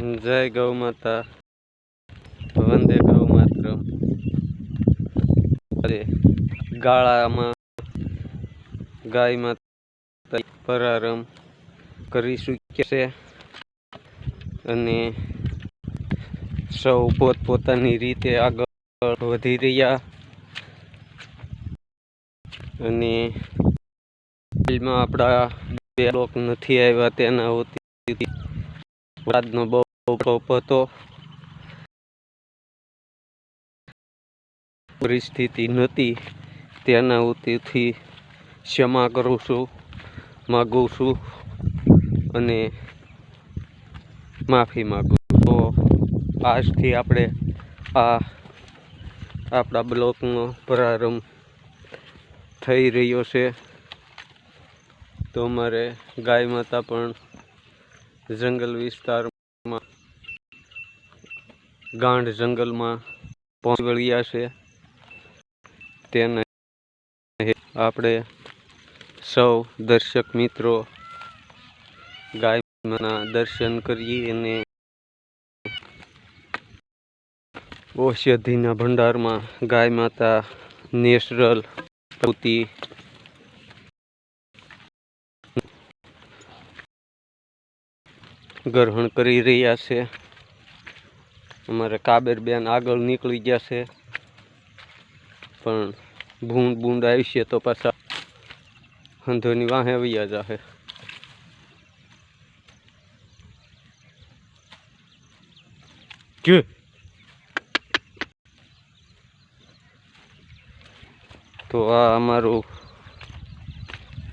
જય ગૌ માતા વંદે ગૌ માત્ર અરે ગાળામાં ગાય માતા પરારંભ કરી છે અને સૌ પોતપોતાની રીતે આગળ વધી રહ્યા અને આપણા બે લોક નથી આવ્યા તેના હોતી વરસાદનો બહુ હતો. પરિસ્થિતિ નહોતી. તેના વતીથી ક્ષમા કરું છું, માગું છું અને માફી માગું તો આજથી આપણે આ આપણા બ્લોકનો પ્રારંભ થઈ રહ્યો છે. તો અમારે ગાય માતા પણ જંગલ વિસ્તારમાં ગાંઠ જંગલમાં પહોંચી વળ્યા છે. તેને આપણે સૌ દર્શક મિત્રો ગાયના દર્શન કરીએ અને ઔષધિના ભંડારમાં ગાય માતા નેચરલ પ્રવૃત્તિ ગ્રહણ કરી રહ્યા છે. અમારે કાબેરબેન આગળ નીકળી ગયા છે. પણ ભૂંડ બૂંડ આવી છે તો પાછા હંધોની વાહે વૈયા જાહે. તો આ અમારું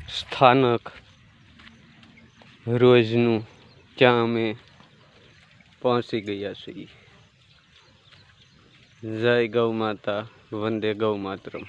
સ્થાનક રોજનું ત્યાં અમે પહોંચી ગયા છીએ. જય ગૌ માતા વંદે ગૌ માતરમ.